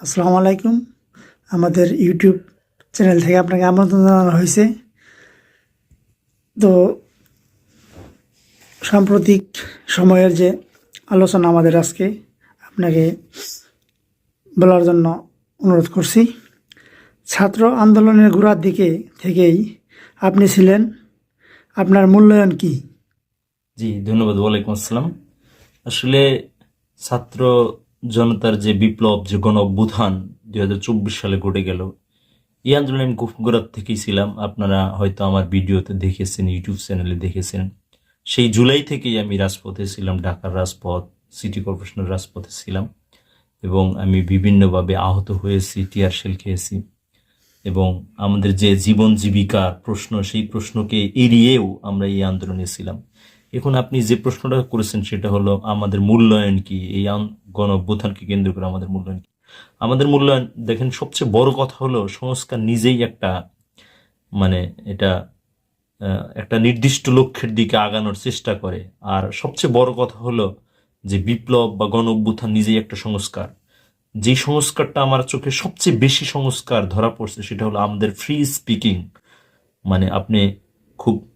আসসালামু আলাইকুম। আমাদের ইউটিউব চ্যানেল থেকে আপনাকে আমন্ত্রণ জানানো হয়েছে। তো সাম্প্রতিক সময়ের যে আলোচনা আমাদের আজকে, আপনাকে বলার জন্য অনুরোধ করছি। ছাত্র আন্দোলনের গোড়ার দিকে থেকেই আপনি ছিলেন। আপনার মূল্যায়ন কি? জি, ধন্যবাদ। ওয়ালাইকুম আসসালাম। আসলে ছাত্র জনতার যে বিপ্লব, যে গণ অভ্যুত্থান দুই হাজার চব্বিশ সালে ঘটে গেল, এই আন্দোলনে আমি গোড়ার থেকেই ছিলাম। আপনারা হয়তো আমার ভিডিওতে দেখেছেন, ইউটিউব চ্যানেলে দেখেছেন। সেই জুলাই থেকেই আমি রাজপথে ছিলাম, ঢাকার রাজপথ, সিটি কর্পোরেশনের রাজপথে ছিলাম এবং আমি বিভিন্নভাবে আহত হয়েছি, টিয়ার শেল খেয়েছি এবং আমাদের যে জীবন জীবিকার প্রশ্ন, সেই প্রশ্নকে এড়িয়েও আমরা এই আন্দোলনে ছিলাম। এখন আপনি যে প্রশ্নটা করেছেন সেটা হলো, আমাদের মূল্যায়ন কি? এই গণ কেন্দ্র করে আমাদের মূল্যায়ন কি? আমাদের মূল্যায়ন, দেখেন, সবচেয়ে বড় কথা হলো, সংস্কার নিজেই একটা মানে এটা একটা নির্দিষ্ট লক্ষ্যের দিকে আগানোর চেষ্টা করে। আর সবচেয়ে বড় কথা হলো যে বিপ্লব বা গণ নিজেই একটা সংস্কার। যে সংস্কারটা আমার চোখে সবচেয়ে বেশি সংস্কার ধরা পড়ছে সেটা হলো আমাদের ফ্রি স্পিকিং মানে আপনি খুব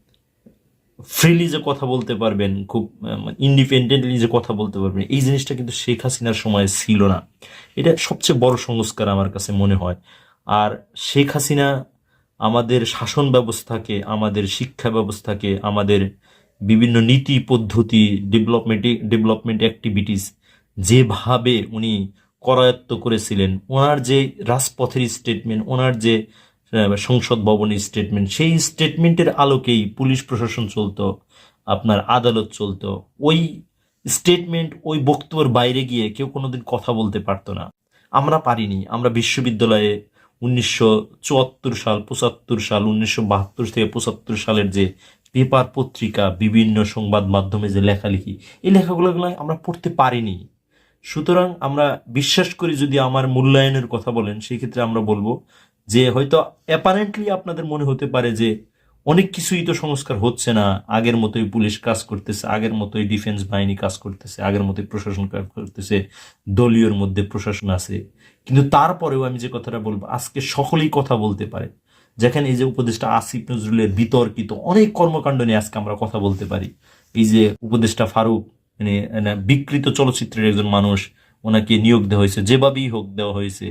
ফ্রিলি যে কথা বলতে পারবেন, খুব ইন্ডিপেন্ডেন্টলি যে কথা বলতে পারবেন, এই জিনিসটা কিন্তু শেখ হাসিনার সময় ছিল না। এটা সবচেয়ে বড় সংস্কার আমার কাছে মনে হয়। আর শেখ হাসিনা আমাদের শাসন ব্যবস্থাকে, আমাদের শিক্ষা ব্যবস্থাকে, আমাদের বিভিন্ন নীতি, পদ্ধতি ডেভেলপমেন্ট ডেভেলপমেন্ট অ্যাক্টিভিটিস যেভাবে উনি করায়ত্ত করেছিলেন, ওনার যে রাজপথের স্টেটমেন্ট ওনার যে সংসদ ভবনের স্টেটমেন্ট সেই স্টেটমেন্টের আলোকেই পুলিশ প্রশাসন চলতো, আপনার আদালত চলতো। ওই স্টেটমেন্ট ওই বক্তব্যের বাইরে গিয়ে কেউ কোনোদিন কথা বলতে পারতো না। আমরা পারিনি। আমরা বিশ্ববিদ্যালয়ে উনিশশো চুয়াত্তর সাল, পঁচাত্তর সাল, উনিশশো বাহাত্তর থেকে পঁচাত্তর সালের যে পেপার পত্রিকা, বিভিন্ন সংবাদ মাধ্যমে যে লেখালেখি, এই লেখাগুলো আমরা পড়তে পারিনি। সুতরাং আমরা বিশ্বাস করি যদি আমার মূল্যায়নের কথা বলেন, সেই ক্ষেত্রে আমরা বলব যে হয়তো অ্যাপারেন্টলি আপনাদের মনে হতে পারে যে অনেক কিছুই তো সংস্কার হচ্ছে না। আগের মতোই পুলিশ কাজ করতেছে, আগের মতোই ডিফেন্স বাহিনী কাজ করতেছে, আগের মতোই প্রশাসন কাজ করতেছে, দলীয়র মধ্যে প্রশাসন আছে। কিন্তু তারপরেও আমি যে কথাটা বলব, আজকে সকলেই কথা বলতে পারে। যেখানে এই যে উপদেষ্টা আসিফ নজরুলের বিতর্কিত অনেক কর্মকাণ্ড নিয়ে আজকে আমরা কথা বলতে পারি। এই যে উপদেষ্টা ফারুক মানে মানে বিকৃত চলচ্চিত্রের একজন মানুষ, ওনাকে নিয়োগ দেওয়া হয়েছে, যেভাবেই হোক দেওয়া হয়েছে।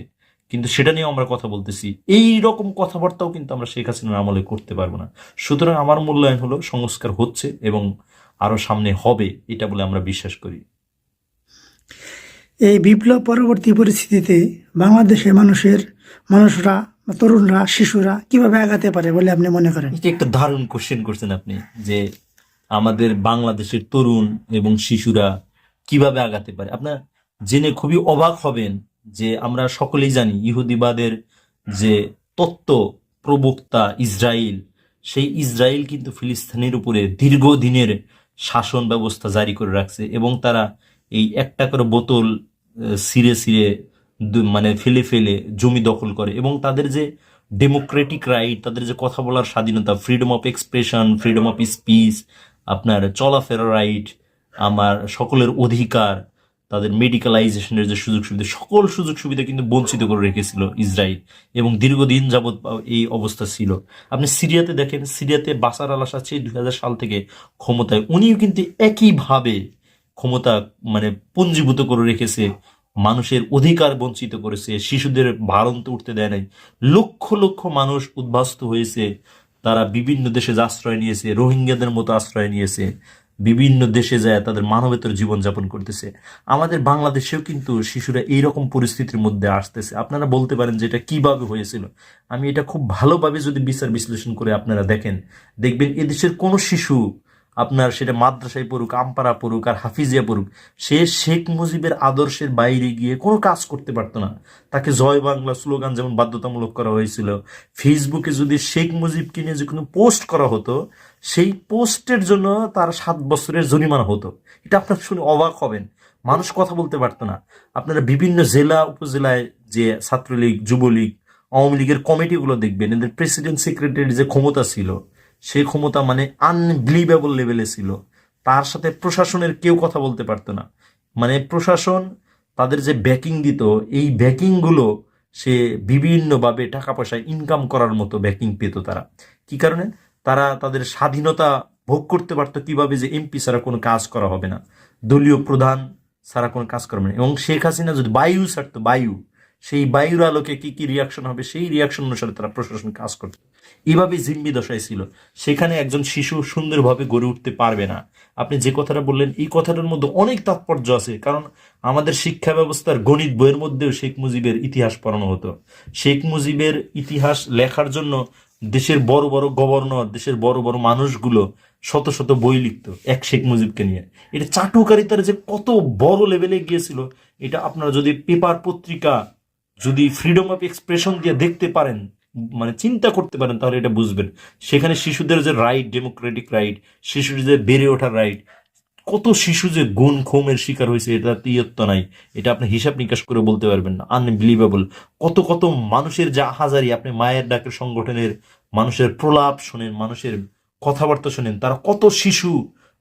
কিন্তু সেটা নিয়েও আমরা কথা বলতেছি। এই রকম কথাবার্তাও কিন্তু আমরা শেখ হাসিনার আমলে করতে পারব না। সুতরাং আমার মূল্যায়ন হলো সংস্কার হচ্ছে এবং আরও সামনে হবে এটা বলে আমরা বিশ্বাস করি। এই বিপ্লব পরবর্তী পরিস্থিতিতে বাংলাদেশের মানুষের মানুষরা তরুণরা শিশুরা কীভাবে আগাতে পারে বলে আপনি মনে করেন? এটা একটা দারুণ কোশ্চেন করছেন আপনি যে আমাদের বাংলাদেশের তরুণ এবং শিশুরা কীভাবে আগাতে পারে? আপনার জেনে খুবই অবাক হবেন যে আমরা সকলেই জানি ইহুদিবাদের যে তত্ত্ব প্রবক্তা ইসরায়েল সেই ইসরায়েল কিন্তু ফিলিস্তিনের উপরে দীর্ঘদিনের শাসন ব্যবস্থা জারি করে রাখছে এবং তারা এই একটা করে বোতল ছিঁড়ে ছিঁড়ে মানে ফেলে ফেলে জমি দখল করে এবং তাদের যে ডেমোক্রেটিক রাইট তাদের যে কথা বলার স্বাধীনতা freedom of expression freedom of speech আপনার চলাফেরা রাইট আমার সকলের অধিকার তাদের মেডিকেলাইজেশনের যে সুযোগ সুবিধা, সকল সুযোগ সুবিধা কিন্তু বঞ্চিত করে রেখেছিল ইসরায়েল এবং দীর্ঘদিন যাবৎ এই অবস্থা ছিল। আপনি সিরিয়াতে দেখেন, সিরিয়াতে বাসার আল আসাদ সেই দুই সাল থেকে ক্ষমতায়। উনিও কিন্তু একইভাবে ক্ষমতা মানে পুঞ্জীভূত করে রেখেছে, মানুষের অধিকার বঞ্চিত করেছে, শিশুদের ভারন্ত উঠতে দেয় নাই। লক্ষ লক্ষ মানুষ উদ্বাস্ত হয়েছে, তারা বিভিন্ন দেশে আশ্রয় নিয়েছে, রোহিঙ্গাদের মতো আশ্রয় নিয়েছে। বিভিন্ন দেশে যায়, তাদের মানবেতর জীবনযাপন করতেছে। আমাদের বাংলাদেশেও কিন্তু শিশুরা এইরকম পরিস্থিতির মধ্যে আসতেছে। আপনারা বলতে পারেন যে এটা কীভাবে হয়েছিল? আমি এটা খুব ভালোভাবে যদি বিচার বিশ্লেষণ করে আপনারা দেখেন, দেখবেন এদেশের কোনো শিশু আপনার সেটা মাদ্রাসায় পড়ুক, আমপাড়া পড়ুক আর হাফিজিয়া পড়ুক, সে শেখ মুজিবের আদর্শের বাইরে গিয়ে কোনো কাজ করতে পারতো না। তাকে জয় বাংলা স্লোগান যেমন বাধ্যতামূলক করা হয়েছিল, ফেসবুকে যদি শেখ মুজিবকে নিয়ে যে কোনো পোস্ট করা হতো সেই পোস্টের জন্য তার সাত বছরের জরিমানা হতো। এটা আপনার শুনে অবাক হবেন। মানুষ কথা বলতে পারতো না। আপনারা বিভিন্ন জেলা, উপজেলায় যে ছাত্রলীগ, যুবলীগ, আওয়ামী লীগের কমিটিগুলো দেখবেন, এদের প্রেসিডেন্ট সেক্রেটারি যে ক্ষমতা ছিল, সেই ক্ষমতা মানে আনবিলিভেবল লেভেলে ছিল। তার সাথে প্রশাসনের কেউ কথা বলতে পারতো না। মানে প্রশাসন তাদের যে ব্যাকিং দিত, এই ব্যাকিংগুলো সে বিভিন্নভাবে টাকা পয়সা ইনকাম করার মতো ব্যাকিং পেত তারা। কি কারণে? তারা তাদের স্বাধীনতা ভোগ করতে পারতো কীভাবে যে এমপি ছাড়া কোনো কাজ করা হবে না। দলীয় প্রধান ছাড়া কোনো কাজ করবে না। এবং শেখ হাসিনা যদি বায়ু ছাড়তো, বায়ু, সেই বায়ুর আলোকে কি কি রিয়াকশন হবে? সেই রিয়াকশন অনুসারে তারা প্রশাসন কাজ করত। এইভাবে জিম্মি দশায় ছিল। সেখানে একজন শিশু সুন্দরভাবে গড়ে উঠতে পারবে না। আপনি যে কথাটা বললেন, এই কথাটার মধ্যে অনেক তাৎপর্য আছে। কারণ আমাদের শিক্ষা ব্যবস্থার গণিত বইয়ের মধ্যেও শেখ মুজিবের ইতিহাস পড়ানো হতো। শেখ মুজিবের ইতিহাস লেখার জন্য দেশের বড় বড় গভর্নর দেশের বড় বড় মানুষগুলো শত শত বই লিখতো, এক শেখ মুজিবকে নিয়ে। এটা চাটুকারিতার যে কত বড় লেভেলে গিয়েছিল, এটা আপনারা যদি পেপার পত্রিকা, যদি ফ্রিডম অফ এক্সপ্রেশন দিয়ে দেখতে পারেন মানে চিন্তা করতে পারেন, তাহলে এটা বুঝবেন। সেখানে শিশুদের যে রাইট ডেমোক্রেটিক রাইট শিশুদের যে বেড়ে ওঠার রাইট কত শিশু যে গুণ খোমের শিকার হয়েছে, এটা তিয়াত্ত নাই। এটা আপনি হিসাব নিকাশ করে বলতে পারবেন না। আনবিলিভেবল কত কত মানুষের যা হাজারি আপনি মায়ের ডাকের সংগঠনের মানুষের প্রলাপ শোনেন, মানুষের কথাবার্তা শোনেন, তারা কত শিশু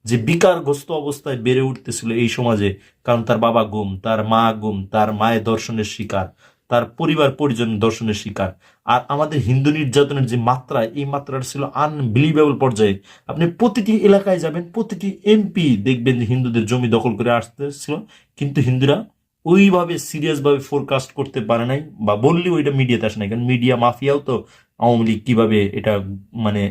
যে বিকারগ্রস্ত অবস্থায় বেড়ে উঠতেছিল এই সমাজে, কারণ তার বাবা গুম, তার মা গুম, তার মায়ের দর্শনের শিকার। তার পরিবার পরিজন দর্শনের শিকার। আর আমাদের হিন্দু নির্যাতনের যে মাত্রা, এই মাত্রাটা ছিল আনবিলিভেবল পর্যায়ে। আপনি প্রতিটি এলাকায় যাবেন, প্রতিটি এমপি দেখবেন যে হিন্দুদের জমি দখল করে আসতেছিল। কিন্তু হিন্দুরা ওইভাবে সিরিয়াস ভাবে ফোরকাস্ট করতে পারে নাই, বা বললেও এটা মিডিয়াতে আসে নাই। কারণ মিডিয়া মাফিয়াও তো আওয়ামী লীগ কীভাবে এটা মানে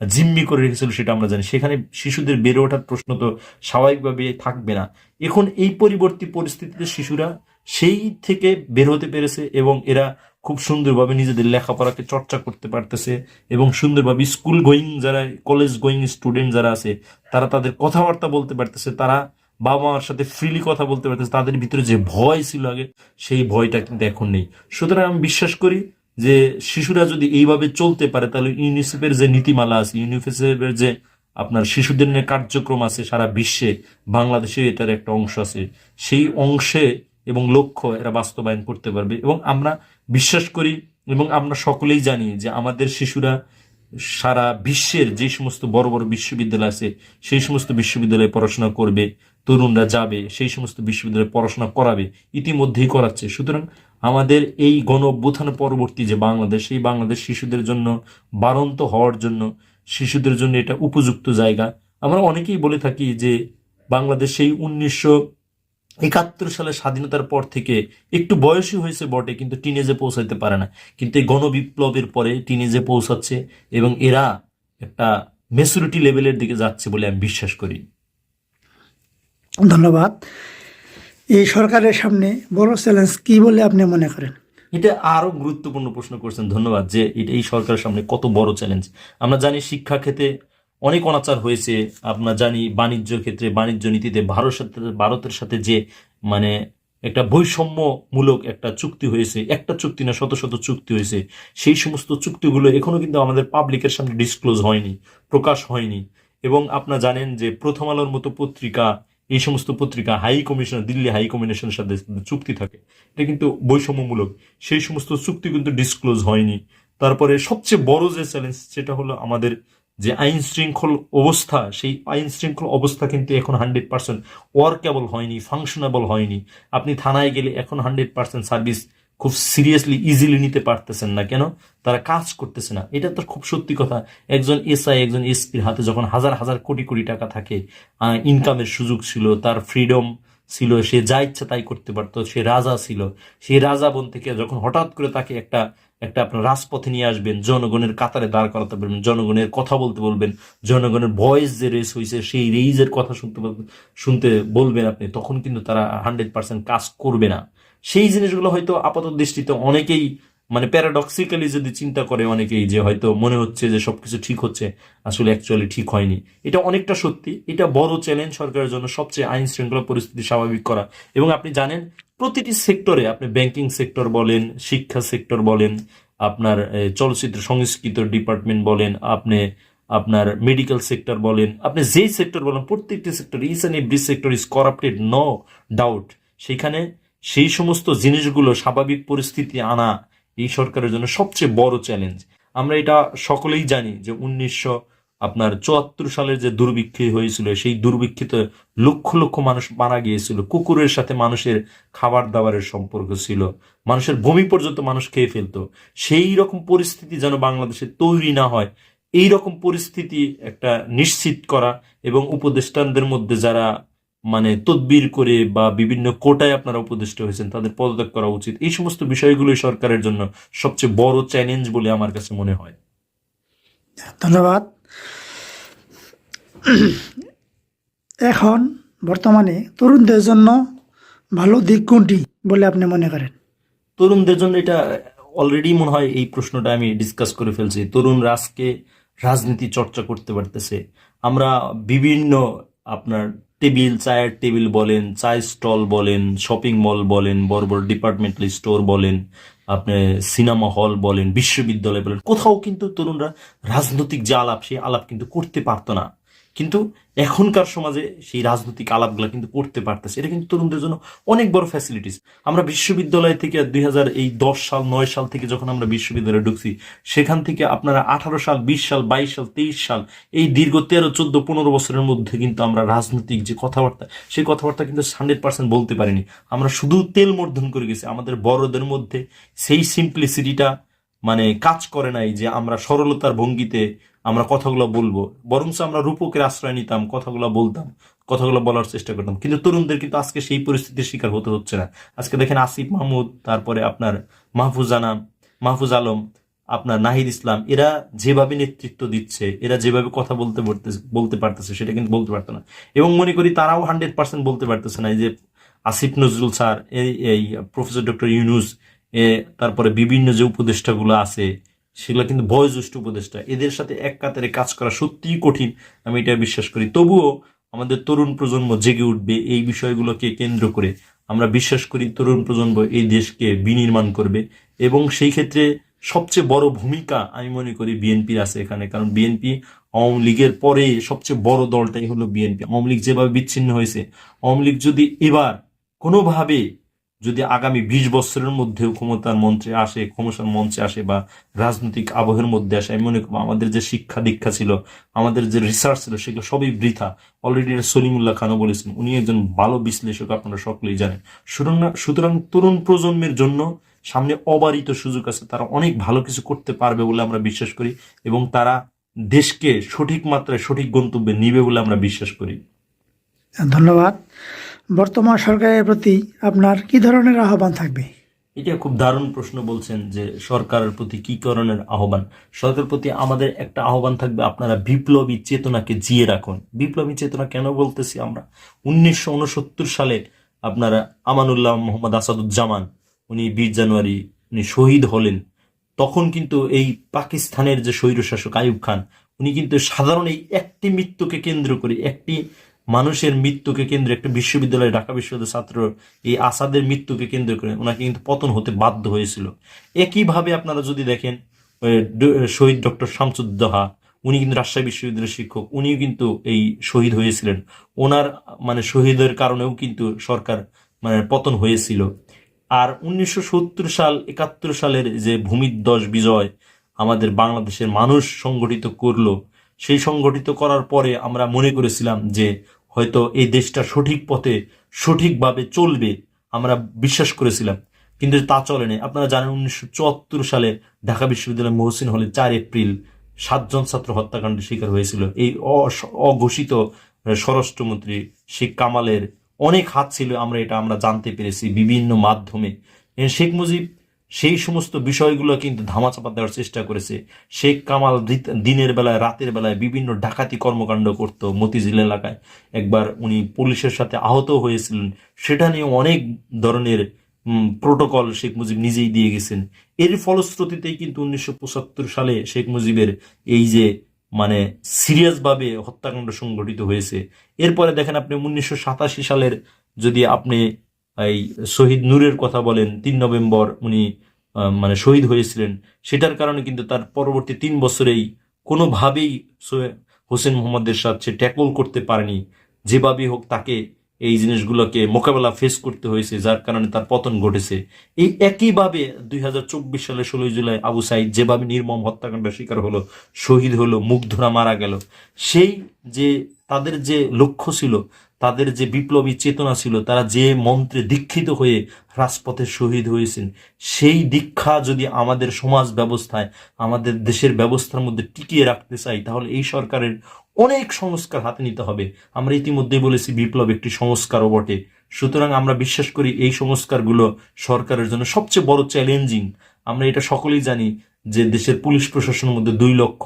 জিম্মি করে রেখেছিল সেটা আমরা জানি। সেখানে শিশুদের বেড়ে ওঠার প্রশ্ন তো স্বাভাবিকভাবে থাকবে না। এখন এই পরিবর্তী পরিস্থিতিতে শিশুরা সেই থেকে বের হতে পেরেছে এবং এরা খুব সুন্দরভাবে নিজেদের লেখাপড়াকে চর্চা করতে পারতেছে এবং সুন্দরভাবে স্কুল গোয়িং যারা কলেজ গোয়িং স্টুডেন্ট যারা আছে, তারা তাদের কথাবার্তা বলতে পারতেছে, তারা বাবা মার সাথে ফ্রিলি কথা বলতে পারতেছে, তাদের ভিতরে যে ভয় ছিল আগে, সেই ভয়টা কিন্তু এখন নেই। সুতরাং আমি বিশ্বাস করি যে শিশুরা যদি এইভাবে চলতে পারে, তাহলে ইউনিসেফের যে নীতিমালা আছে ইউনিসেফের যে আপনার শিশুদের নিয়ে কার্যক্রম আছে সারা বিশ্বে বাংলাদেশে এটার একটা অংশ আছে। সেই অংশে এবং লক্ষ্য এরা বাস্তবায়ন করতে পারবে। এবং আমরা বিশ্বাস করি এবং আমরা সকলেই জানি যে আমাদের শিশুরা সারা বিশ্বের যে সমস্ত বড় বড় বিশ্ববিদ্যালয় আছে, সেই সমস্ত বিশ্ববিদ্যালয়ে পড়াশোনা করবে, তরুণরা যাবে, সেই সমস্ত বিশ্ববিদ্যালয়ে পড়াশোনা করাবে, ইতিমধ্যেই করাচ্ছে। সুতরাং আমাদের এই গণ অভ্যুত্থান পরবর্তী যে বাংলাদেশ, সেই বাংলাদেশ শিশুদের জন্য বারন্ত হওয়ার জন্য, শিশুদের জন্য এটা উপযুক্ত জায়গা। আমরা অনেকেই বলে থাকি যে বাংলাদেশ সেই উনিশশো একাত্তর সালে স্বাধীনতার পর থেকে একটু বয়সী হয়েছে বটে কিন্তু টিনেজে পৌঁছাতে পারে না। কিন্তু এই গণবিপ্লবের পরে টিনেজে পৌঁছাচ্ছে এবং এরা একটা মেচুরিটি লেভেলের দিকে যাচ্ছে বলে আমি বিশ্বাস করি। ধন্যবাদ। এই সরকারের সামনে বড় চ্যালেঞ্জ কি বলে আপনি মনে করেন? এটা আরও গুরুত্বপূর্ণ প্রশ্ন করছেন ধন্যবাদ যে এটা এই সরকারের সামনে কত বড় চ্যালেঞ্জ আমরা জানি শিক্ষা ক্ষেত্রে অনেক অনাচার হয়েছে। আমরা জানি বাণিজ্য ক্ষেত্রে, বাণিজ্য নীতিতে ভারত সাথে, ভারতের সাথে যে মানে একটা বৈষম্যমূলক একটা চুক্তি হয়েছে, একটা চুক্তি না, শত শত চুক্তি হয়েছে, সেই সমস্ত চুক্তিগুলো এখনও কিন্তু আমাদের পাবলিকের সামনে ডিসক্লোজ হয়নি, প্রকাশ হয়নি। এবং আপনারা জানেন যে, প্রথম আলোর মতো পত্রিকা, এই সমস্ত পত্রিকা হাই কমিশন দিল্লি হাই কমিশনের সাথে চুক্তি থাকে। এটা কিন্তু বৈষম্যমূলক। সেই সমস্ত চুক্তি কিন্তু ডিসক্লোজ হয়নি। তারপরে সবচেয়ে বড় যে চ্যালেঞ্জ সেটা হলো আমাদের যে আইন শৃঙ্খল অবস্থা, সেই আইন শৃঙ্খল অবস্থা কিন্তু এখন হান্ড্রেড পার্সেন্ট ওয়ার্কেবল হয়নি ফাংশনেবল হয়নি। আপনি থানায় গেলে এখন হান্ড্রেড পার্সেন্ট সার্ভিস খুব সিরিয়াসলি ইজিলি নিতে পারতেছেন না। কেন? তারা কাজ করতেছে না। এটা তো খুব সত্যি কথা। একজন এসআই, একজন এসপির হাতে যখন হাজার হাজার কোটি কোটি টাকা থাকে ইনকামের সুযোগ ছিল, তার ফ্রিডম ছিল, সে যা ইচ্ছা তাই করতে পারতো, সে রাজা ছিল। সেই রাজা বোন থেকে যখন হঠাৎ করে তাকে একটা একটা আপনার রাজপথে নিয়ে আসবেন, জনগণের কাতারে দাঁড় করাতে পারবেন, জনগণের কথা বলতে বলবেন, জনগণের ভয়েস যে রেস হয়েছে সেই রেইজের কথা শুনতে শুনতে বলবেন আপনি, তখন কিন্তু তারা হান্ড্রেড পার্সেন্ট কাজ করবে না। সেই জিনিসগুলো হয়তো আপাত দৃষ্টিতে অনেকেই মানে প্যারাডক্সিক্যালি যদি চিন্তা করে অনেকেই যে হয়তো মনে হচ্ছে যে সবকিছু ঠিক হচ্ছে, আসলে অ্যাকচুয়ালি ঠিক হয়নি। এটা অনেকটা সত্যি। এটা বড় চ্যালেঞ্জ সরকারের জন্য সবচেয়ে আইন শৃঙ্খলা পরিস্থিতি স্বাভাবিক করা। এবং আপনি জানেন, প্রতিটি সেক্টরে আপনি ব্যাংকিং সেক্টর বলেন, শিক্ষা সেক্টর বলেন, আপনার চলচ্চিত্র সংস্কৃত ডিপার্টমেন্ট বলেন, আপনি, আপনার মেডিকেল সেক্টর বলেন, আপনি যেই সেক্টর বলেন, প্রত্যেকটি sector is and every sector is corrupted no doubt সেখানে সেই সমস্ত জিনিসগুলো স্বাভাবিক পরিস্থিতি আনা এই সরকারের জন্য সবচেয়ে বড় চ্যালেঞ্জ আমরা এটা সকলেই জানি যে উনিশশো আপনার চুয়াত্তর সালের যে দুর্ভিক্ষ হয়েছিল, সেই দুর্ভিক্ষিতে লক্ষ লক্ষ মানুষ মারা গিয়েছিল। কুকুরের সাথে মানুষের খাবার দাবারের সম্পর্ক ছিল। মানুষের বমি পর্যন্ত মানুষ খেয়ে ফেলতো। সেই রকম পরিস্থিতি যেন বাংলাদেশে তৈরি না হয়, এই রকম পরিস্থিতি একটা নিশ্চিত করা এবং উপদেষ্টানদের মধ্যে যারা মানে তদবির করে বা বিভিন্ন কোটায় আপনারা উপদেষ্টা হয়েছেন তাদের পদত্যাগ করা উচিত। এই সমস্ত বিষয়গুলোই সরকারের জন্য সবচেয়ে বড় চ্যালেঞ্জ বলে আমার কাছে মনে হয়। ধন্যবাদ। এখন বর্তমানে তরুণদের জন্য ভালো দিক কোনটি বলে আপনি মনে করেন? তরুণদের জন্য এটা অলরেডি মনে হয় এই প্রশ্নটা আমি ডিসকাস করে ফেলছি। তরুণ রাজকে রাজনীতি চর্চা করতে পারতেছে। আমরা বিভিন্ন আপনার টেবিল, চায়ের টেবিল বলেন চায় স্টল বলেন, শপিং মল বলেন, বড় বড় ডিপার্টমেন্টাল স্টোর বলেন আপনি সিনেমা হল বলেন, বিশ্ববিদ্যালয় বলেন, কোথাও কিন্তু তরুণরা রাজনৈতিক যে আলাপ, সেই আলাপ কিন্তু করতে পারতো না। কিন্তু এখনকার সমাজে সেই রাজনৈতিক আলাপগুলো কিন্তু করতে পারতেছে। এটা কিন্তু তরুণদের জন্য অনেক বড় ফ্যাসিলিটিস আমরা বিশ্ববিদ্যালয় থেকে দুই হাজার এই দশ সাল, নয় সাল থেকে যখন আমরা বিশ্ববিদ্যালয়ে ঢুকছি, সেখান থেকে আপনারা আঠারো সাল, বিশ সাল, বাইশ সাল, তেইশ সাল, এই দীর্ঘ তেরো, চোদ্দ, পনেরো বছরের মধ্যে কিন্তু আমরা রাজনৈতিক যে কথাবার্তা, সেই কথাবার্তা কিন্তু হান্ড্রেড পার্সেন্ট বলতে পারিনি। আমরা শুধু তেল মর্ধন করে গেছি। আমাদের বড়দের মধ্যে সেই সিম্পলিসিটিটা মানে কাজ করে নাই যে আমরা সরলতার ভঙ্গিতে আমরা কথাগুলো বলব। বরঞ্চ আমরা রূপকের আশ্রয় নিতাম, কথাগুলো বলতাম, কথাগুলো বলার চেষ্টা করতাম। কিন্তু তরুণদের কিন্তু আজকে সেই পরিস্থিতির শিকার হতে হচ্ছে না। আজকে দেখেন আসিফ মাহমুদ, তারপরে আপনার মাহফুজ জানা মাহফুজ আলম, আপনার নাহিদ ইসলাম, এরা যেভাবে নেতৃত্ব দিচ্ছে, এরা যেভাবে কথা বলতে বলতে পারতেছে, সেটা কিন্তু বলতে পারতো না। এবং মনে করি তারাও হান্ড্রেড পার্সেন্ট বলতে পারতেছে না। যে আসিফ নজরুল স্যার, এই প্রফেসর ডক্টর ইউনুস তারপরে বিভিন্ন যে উপদেষ্টাগুলো আছে, সেগুলো কিন্তু বয়োজ্যেষ্ঠ উপদেষ্টা, এদের সাথে এক কাতারে কাজ করা সত্যিই কঠিন, আমি এটা বিশ্বাস করি। তবুও আমাদের তরুণ প্রজন্ম জেগে উঠবে এই বিষয়গুলোকে কেন্দ্র করে। আমরা বিশ্বাস করি তরুণ প্রজন্ম এই দেশকে বিনির্মাণ করবে এবং সেই ক্ষেত্রে সবচেয়ে বড় ভূমিকা আমি মনে করি বিএনপির আছে এখানে, কারণ বিএনপি আওয়ামী লীগের পরে সবচেয়ে বড় দলটাই হলো বিএনপি। আওয়ামী লীগ যেভাবে বিচ্ছিন্ন হয়েছে, আওয়ামী লীগ যদি এবার কোনোভাবে যদি আগামী বিশ বছরের মধ্যেও ক্ষমতার মন্ত্রে আসে, ক্ষমতার মঞ্চে আসে বা রাজনৈতিক আবহের মধ্যে আসে, আমি মনে করব আমাদের যে শিক্ষা দীক্ষা ছিল, আমাদের যে রিসার্চ ছিল, সেগুলো সবই বৃথা। অলরেডি সলিমুল্লাহ খানও বলেছেন, উনি একজন ভালো বিশ্লেষক, আপনারা সকলেই জানেন। সুতরাং সুতরাং তরুণ প্রজন্মের জন্য সামনে অবারিত সুযোগ আছে, তারা অনেক ভালো কিছু করতে পারবে বলে আমরা বিশ্বাস করি এবং তারা দেশকে সঠিক মাত্রায় সঠিক গন্তব্যে নিবে বলে আমরা বিশ্বাস করি। ধন্যবাদ। বর্তমান সরকারের প্রতি আপনার কি ধরনের আহ্বান থাকবে? এটা খুব দারুণ প্রশ্ন বলছেন যে সরকারের প্রতি কি ধরনের আহ্বান? সরকারের প্রতি আমাদের একটা আহ্বান থাকবে, আপনারা বিপ্লবী চেতনাকে জিয়ে রাখুন। বিপ্লবী চেতনা কেন বলতেছি আমরা? উনিশশো উনসত্তর সালে আপনারা আমানুল্লাহ মোহাম্মদ আসাদুজ্জামান, উনি বিশ জানুয়ারি, উনি শহীদ হলেন। তখন কিন্তু এই পাকিস্তানের যে স্বৈরশাসক আইয়ুব খান, উনি কিন্তু সাধারণ এই একটি মৃত্যুকে কেন্দ্র করে একটি মানুষের মৃত্যুকে কেন্দ্র, একটা বিশ্ববিদ্যালয়, ঢাকা বিশ্ববিদ্যালয়ের ছাত্র এই আসাদের মৃত্যুকে কেন্দ্র করে ওনাকে কিন্তু পতন হতে বাধ্য হয়েছিল। একইভাবে আপনারা যদি দেখেন শহীদ ডক্টর শামসুদ্দোহা উনি কিন্তু রাজশাহী বিশ্ববিদ্যালয়ের শিক্ষক, উনিও কিন্তু এই শহীদ হয়েছিলেন। ওনার মানে শহীদের কারণেও কিন্তু সরকার মানে পতন হয়েছিল। আর উনিশশো সত্তর সাল, একাত্তর সালের যে ভূমিধ্বস বিজয় আমাদের বাংলাদেশের মানুষ সংগঠিত করল সেই সংগঠিত করার পরে আমরা মনে করেছিলাম যে হয়তো এই দেশটা সঠিক পথে, সঠিকভাবে চলবে আমরা বিশ্বাস করেছিলাম। কিন্তু তা চলেনি আপনারা জানেন উনিশশো চুয়াত্তর সালে ঢাকা বিশ্ববিদ্যালয় মহসিন হলে চার এপ্রিল সাতজন ছাত্র হত্যাকাণ্ডের শিকার হয়েছিল। এই অঘোষিত স্বরাষ্ট্রমন্ত্রী শেখ কামালের অনেক হাত ছিল, আমরা এটা আমরা জানতে পেরেছি বিভিন্ন মাধ্যমে। শেখ মুজিব সেই সমস্ত বিষয়গুলো কিন্তু ধামাচাপা দেওয়ার চেষ্টা করেছে। শেখ কামাল দিনের বেলায়, রাতের বেলায় বিভিন্ন ডাকাতি কর্মকাণ্ড করত মতিঝিল এলাকায়। একবার উনি পুলিশের সাথে আহত হয়েছিলেন। সেটা নিয়ে অনেক ধরনের প্রোটোকল শেখ মুজিব নিজেই দিয়ে গেছেন। এর ফলশ্রুতিতেই কিন্তু উনিশশো পঁচাত্তর সালে শেখ মুজিবের এই যে মানে সিরিয়াসভাবে হত্যাকাণ্ড সংঘটিত হয়েছে। এরপরে দেখেন আপনি উনিশশো সাতাশি সালের যদি আপনি এই শহীদ নূরের কথা বলেন, তিন নভেম্বর উনি মানে শহীদ হয়েছিলেন। সেটার কারণে কিন্তু তার পরবর্তী তিন বছরেই কোনোভাবেই হোসেন মোহাম্মদের সাথে ট্যাকল করতে পারেনি। যেভাবেই হোক তাকে এই জিনিসগুলোকে মোকাবেলা ফেস করতে হয়েছে, যার কারণে তার পতন ঘটেছে। এই একইভাবে দুই হাজার চব্বিশ সালে ষোলোই জুলাই আবু সাইদ যেভাবে নির্মম হত্যাকাণ্ডের শিকার হলো, শহীদ হলো, মুগ্ধরা মারা গেল। সেই যে, তাদের যে লক্ষ্য ছিল তাদের যে বিপ্লবী চেতনা ছিল, তারা যে মন্ত্রে দীক্ষিত হয়ে রাজপথে শহীদ হয়েছেন, সেই দীক্ষা যদি আমাদের সমাজ ব্যবস্থায়, আমাদের দেশের ব্যবস্থার মধ্যে টিকিয়ে রাখতে চাই, তাহলে এই সরকারের অনেক সংস্কার হাতে নিতে হবে। আমরা ইতিমধ্যেই বলেছি, বিপ্লব একটি সংস্কারও বটে। সুতরাং আমরা বিশ্বাস করি, এই সংস্কারগুলো সরকারের জন্য সবচেয়ে বড় চ্যালেঞ্জিং। আমরা এটা সকলেই জানি যে দেশের পুলিশ প্রশাসনের মধ্যে দুই লক্ষ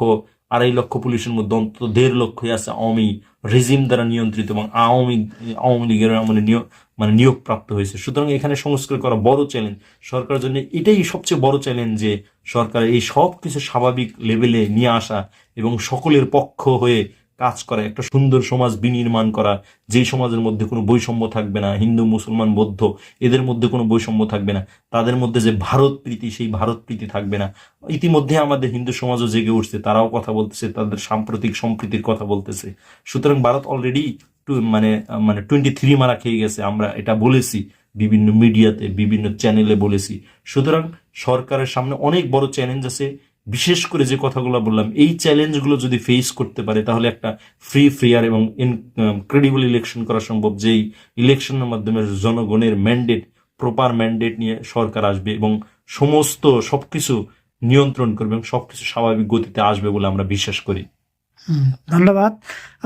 আড়াই লক্ষ পুলিশের মধ্যে অন্তত দেড় লক্ষই আছে আওয়ামী রেজিম দ্বারা নিয়ন্ত্রিত এবং আওয়ামী আওয়ামী লীগের মানে নিয়োগ মানে নিয়োগ প্রাপ্ত হয়েছে। সুতরাং এখানে সংস্কার করা বড় চ্যালেঞ্জ সরকারের জন্য এটাই সবচেয়ে বড় চ্যালেঞ্জ যে সরকার এই সব কিছু স্বাভাবিক লেভেলে নিয়ে আসা এবং সকলের পক্ষ হয়ে কাজ করা, একটা সুন্দর সমাজ বিনির্মাণ করা, যেই সমাজের মধ্যে কোনো বৈষম্য থাকবে না, হিন্দু, মুসলমান, বৌদ্ধ, এদের মধ্যে কোনো বৈষম্য থাকবে না, তাদের মধ্যে যে ভারত প্রীতি, সেই ভারত প্রীতি থাকবে না। ইতিমধ্যে আমাদের হিন্দু সমাজও জেগে উঠছে, তারাও কথা বলতেছে, তাদের সাম্প্রতিক সম্প্রীতির কথা বলতেছে। সুতরাং ভারত অলরেডি টু মানে মানে টোয়েন্টি থ্রি মারা খেয়ে গেছে, আমরা এটা বলেছি, বিভিন্ন মিডিয়াতে, বিভিন্ন চ্যানেলে বলেছি। সুতরাং সরকারের সামনে অনেক বড় চ্যালেঞ্জ আছে বিশেষ করে যে কথাগুলো বললাম, এই চ্যালেঞ্জগুলো যদি ফেস করতে পারে, তাহলে একটা ফ্রি ফেয়ার এবং ক্রেডিবল ইলেকশন করা সম্ভব। যেই ইলেকশনের মাধ্যমে জনগণের ম্যান্ডেট প্রপার ম্যান্ডেট নিয়ে সরকার আসবে এবং সমস্ত সবকিছু নিয়ন্ত্রণ করবে এবং সবকিছু স্বাভাবিক গতিতে আসবে বলে আমরা বিশ্বাস করি। ধন্যবাদ।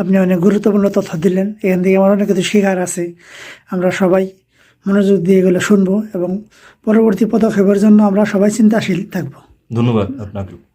আপনি অনেক গুরুত্বপূর্ণ তথ্য দিলেন। এখান থেকে আমার অনেক কিছু শেখার আছে। আমরা সবাই মনোযোগ দিয়ে এগুলো শুনব এবং পরবর্তী পদক্ষেপের জন্য আমরা সবাই চিন্তাশীল থাকব। ধন্যবাদ আপনাকে।